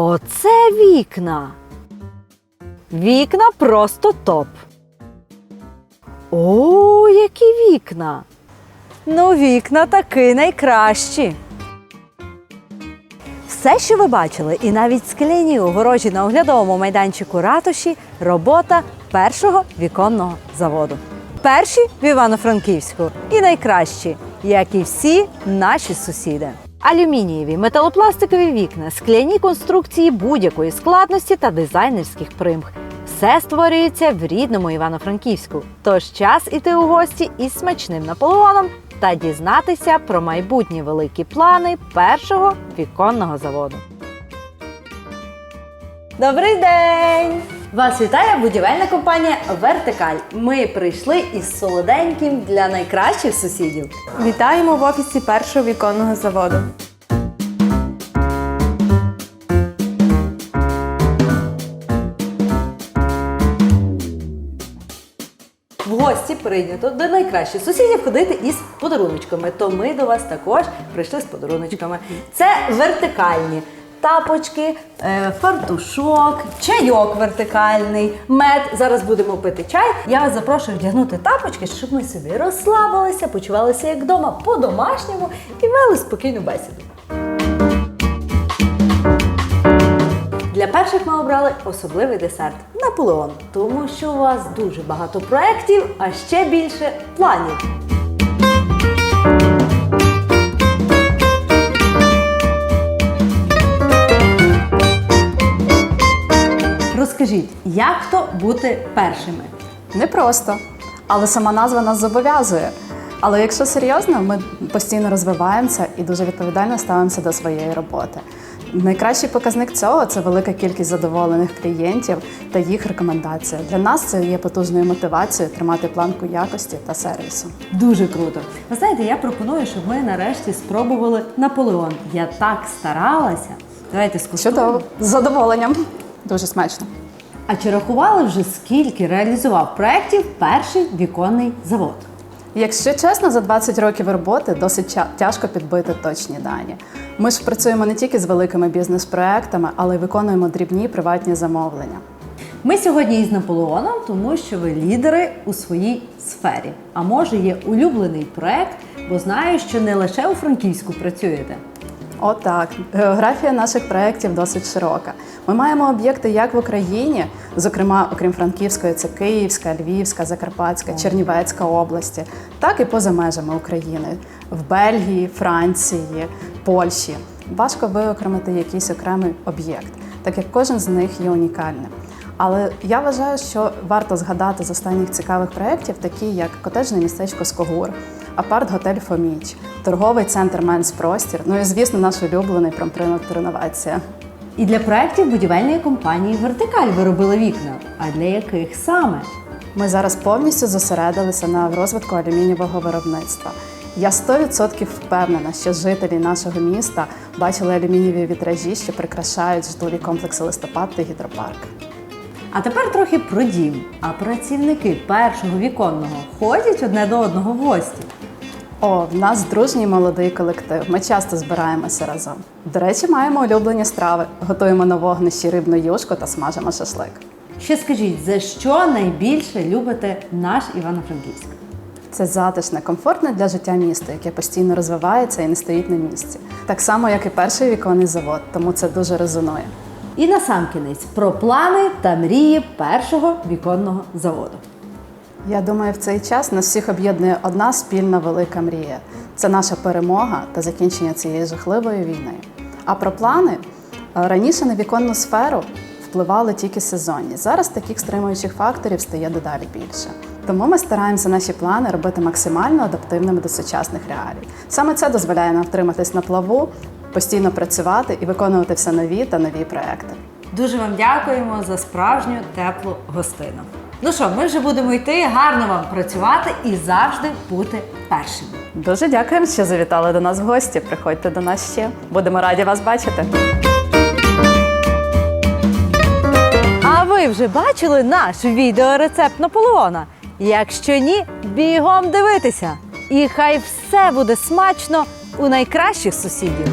Оце вікна. Вікна просто топ. О, які вікна! Ну, вікна таки найкращі. Все, що ви бачили, і навіть скляні огорожі на оглядовому майданчику ратуші робота першого віконного заводу. Перші в Івано-Франківську і найкращі, як і всі наші сусіди. Алюмінієві, металопластикові вікна, скляні конструкції будь-якої складності та дизайнерських примх. Все створюється в рідному Івано-Франківську. Тож час іти у гості із смачним Наполеоном та дізнатися про майбутні великі плани першого віконного заводу. Добрий день! Вас вітає будівельна компанія Вертикаль. Ми прийшли із солоденьким для найкращих сусідів. Вітаємо в офісі першого віконного заводу. В гості прийнято до найкращих сусідів ходити із подаруночками. То ми до вас також прийшли з подаруночками. Це вертикальні тапочки, е, фартушок, чайок вертикальний, мед. Зараз будемо пити чай. Я вас запрошую вдягнути тапочки, щоб ми собі розслабилися, почувалися як вдома по-домашньому і вели спокійну бесіду. Для перших ми обрали особливий десерт Наполеон, тому що у вас дуже багато проєктів, а ще більше планів. Розкажіть, як то бути першими? Непросто, але сама назва нас зобов'язує. Але якщо серйозно, ми постійно розвиваємося і дуже відповідально ставимося до своєї роботи. Найкращий показник цього це велика кількість задоволених клієнтів та їх рекомендація. Для нас це є потужною мотивацією тримати планку якості та сервісу. Дуже круто. Ви знаєте, я пропоную, щоб ми нарешті спробували Наполеон. Я так старалася. Давайте скуштуємо. Чудово, з задоволенням. Дуже смачно. А чи рахували вже скільки реалізував проєктів перший віконний завод? Якщо чесно, за 20 років роботи досить тяжко підбити точні дані. Ми ж працюємо не тільки з великими бізнес-проектами, але й виконуємо дрібні приватні замовлення. Ми сьогодні із Наполеоном, тому що ви лідери у своїй сфері. А може є улюблений проект, бо знаю, що не лише у Франківську працюєте. Отак, географія наших проєктів досить широка. Ми маємо об'єкти як в Україні, зокрема, окрім Франківської, це Київська, Львівська, Закарпатська, Чернівецька області, так і поза межами України в Бельгії, Франції, Польщі. Важко виокремити якийсь окремий об'єкт, так як кожен з них є унікальним. Але я вважаю, що варто згадати з останніх цікавих проєктів, такі як котеджне містечко Скогур, апарт-готель Фоміч, торговий центр Менс Простір, ну і звісно, наш улюблений промпринт реновація. І для проєктів будівельної компанії Вертикаль ви робили вікна. А для яких саме? Ми зараз повністю зосередилися на розвитку алюмінієвого виробництва. Я 100% впевнена, що жителі нашого міста бачили алюмінієві вітражі, що прикрашають житлові комплекси листопад та гідропарк. А тепер трохи про дім. А працівники першого віконного ходять одне до одного в гості. О, в нас дружній молодий колектив. Ми часто збираємося разом. До речі, маємо улюблені страви. Готуємо на вогнищі рибну юшку та смажимо шашлик. Ще скажіть, за що найбільше любите наш Івано-Франківськ? Це затишне, комфортне для життя місто, яке постійно розвивається і не стоїть на місці. Так само, як і перший віконний завод, тому це дуже резонує. І насамкінець про плани та мрії першого віконного заводу. Я думаю, в цей час нас всіх об'єднує одна спільна велика мрія. Це наша перемога та закінчення цієї жахливої війни. А про плани Е, раніше на віконну сферу впливали тільки сезонні. Зараз таких стримуючих факторів стає дедалі більше. Тому ми стараємося наші плани робити максимально адаптивними до сучасних реалій. Саме це дозволяє нам втриматись на плаву, постійно працювати і виконувати все нові та нові проекти. Дуже вам дякуємо за справжню теплу гостину. Ну що, ми вже будемо йти, гарно вам працювати і завжди бути першими. Дуже дякуємо, що завітали до нас в гості. Приходьте до нас ще. Будемо раді вас бачити. А ви вже бачили наш відеорецепт Наполеона? Якщо ні, бігом дивитися. І хай все буде смачно у найкращих сусідів.